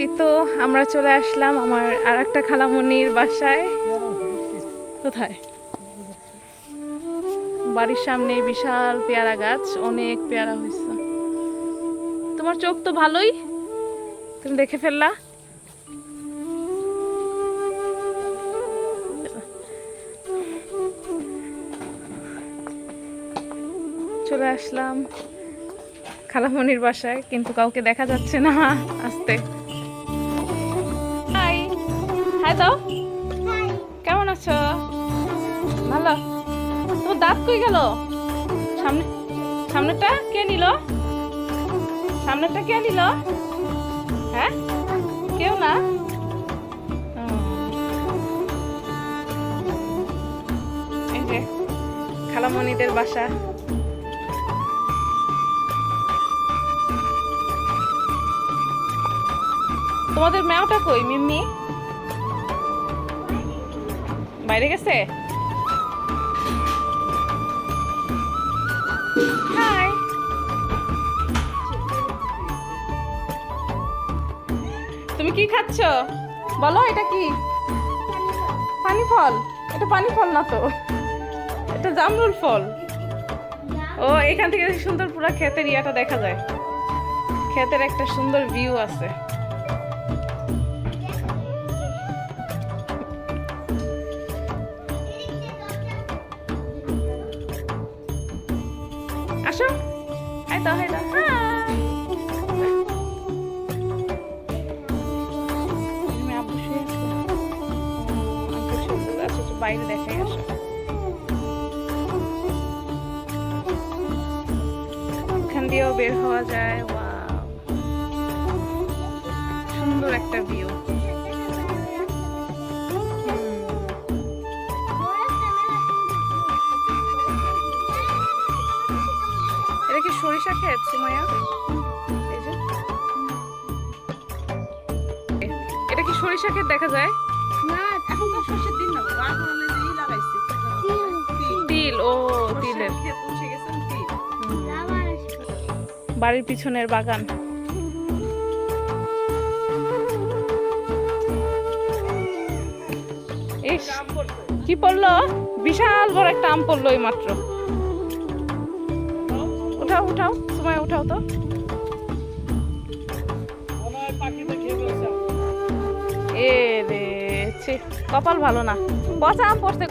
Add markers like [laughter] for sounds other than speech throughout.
এই তো আমরা চলে আসলাম আমার আর একটা খালামণির বাসায়। কোথায়? বাড়ির সামনে বিশাল পেয়ারা গাছ, অনেক পেয়ারা হয়েছে। তোমার চোখ তো ভালোই। তুমি দেখে ফেললা। চলে আসলাম খালামনির বাসায়, কিন্তু কাউকে দেখা যাচ্ছে না আসতে। হাই দাও। কেমন আছো? ভালো। তোমার দাঁত কই গেল? সামনে সামনেটা কে নিল? সামনেটা কে নিল? হ্যাঁ? কেউ না? এই যে খালামণিদের বাসা। তোমাদের ম্যাওটা কই মিম্মি? বাইরে গেছে? হাই তুমি কি খাচ্ছ? বলো, এটা কি? পানি ফল এটা পানি ফল না তো। এটা জামরুল ফল। ও, এখান থেকে সুন্দর পুরো ক্ষেতের ইয়াটা দেখা যায়। ক্ষেতের একটা সুন্দর ভিউ আছে। আছে আচ্ছা বাইরে দেখাই আসো বের হওয়া যায় সুন্দর একটা ভিউ সরিষা ক্ষেত সুমাইয়া এই যে। এটা কি সরিষা ক্ষেত দেখা যায়? না এখন তো দিন না বাবা। এখন আমি যে লাগাইছি তিল। ও তিলের। বাড়ির পিছনের বাগান। ইস কি পড়ল? বিশাল বড় একটা আম পড়ল এই মাত্র উঠাও উঠাও। সময় উঠাও তো। এ রে কপাল ভালো না। পচা পড়ছে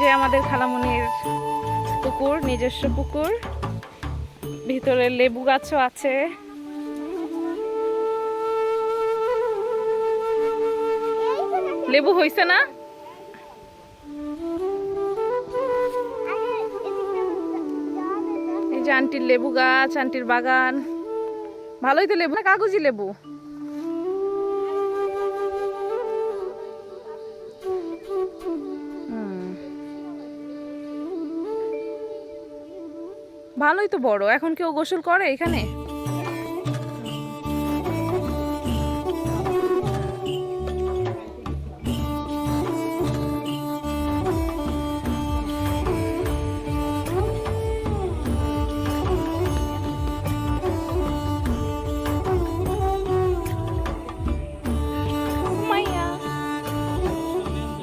যে আমাদের খালামনির পুকুর, নিজস্ব পুকুর। ভিতরে লেবু গাছও আছে। লেবু হইছে না? এই যে আন্টির লেবু গাছ, আন্টির বাগান। ভালোই তো লেবু, না কাগজি লেবু? ভালোই তো বড়। এখন কেউ গোসল করে এখানে?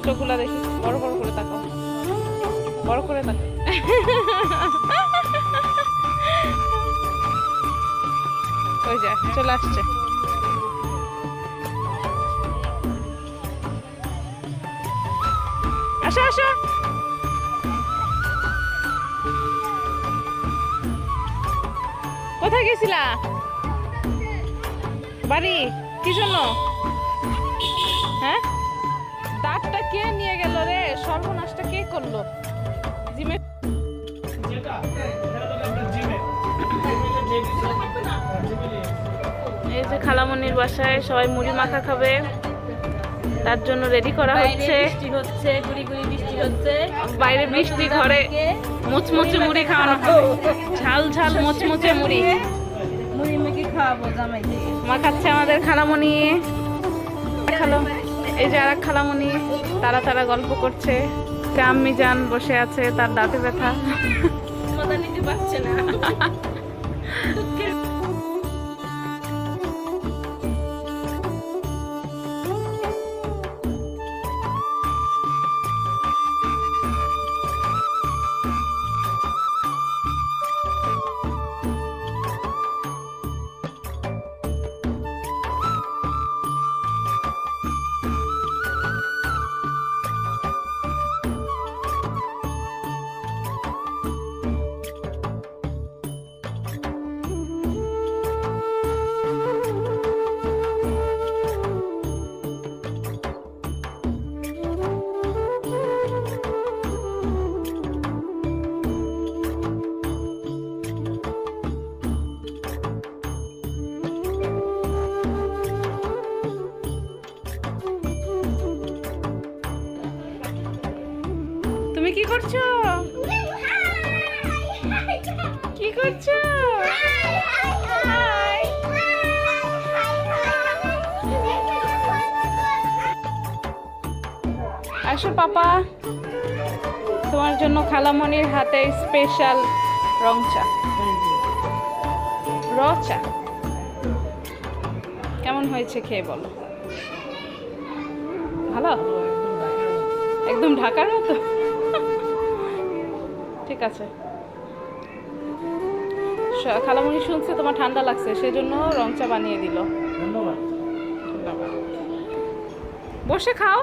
চোখগুলা দেখি, বড় বড় করে তাকাও। বড় করে তাকাও। [laughs] চলে আসছে। আসো আসো। কোথায় গেছিলা? বাড়ি, কি জন্য? হ্যাঁ? দাঁতটা কে নিয়ে গেল রে? সর্বনাশটা কে করল? জিমে এই যে খালামনির বাসায় সবাই মুড়ি মাখা খাবে। তার জন্য রেডি করা হচ্ছে। হচ্ছে গুড়ি গুড়ি বৃষ্টি হচ্ছে। বাইরে বৃষ্টি ঘরে মুচমুচে মুড়ি খাওয়ানো হবে। ঝাল ঝাল মুচমুচে মুড়ি। মুড়ি মেখে খাওয়াবো জামাই দিয়ে আমাদের খালামণি খালো। এই যে আর এক খালামণি তারা তারা গল্প করছে। আম্মি যান বসে আছে তার দাঁতে ব্যথা। মজা নিতে পারছে না। [laughs] তুমি কি করছ? কি করছ। আসো পাপা। তোমার জন্য খালামণির হাতে স্পেশাল রং চা। র চা। কেমন হয়েছে খেয়ে বলো। ভালো? একদম ঢাকার মতো? ঠিক আছে খালামুনি খালামণি শুনছে তোমার ঠান্ডা লাগছে সেজন্য রং চা বানিয়ে দিল ধন্যবাদ ধন্যবাদ। বসে খাও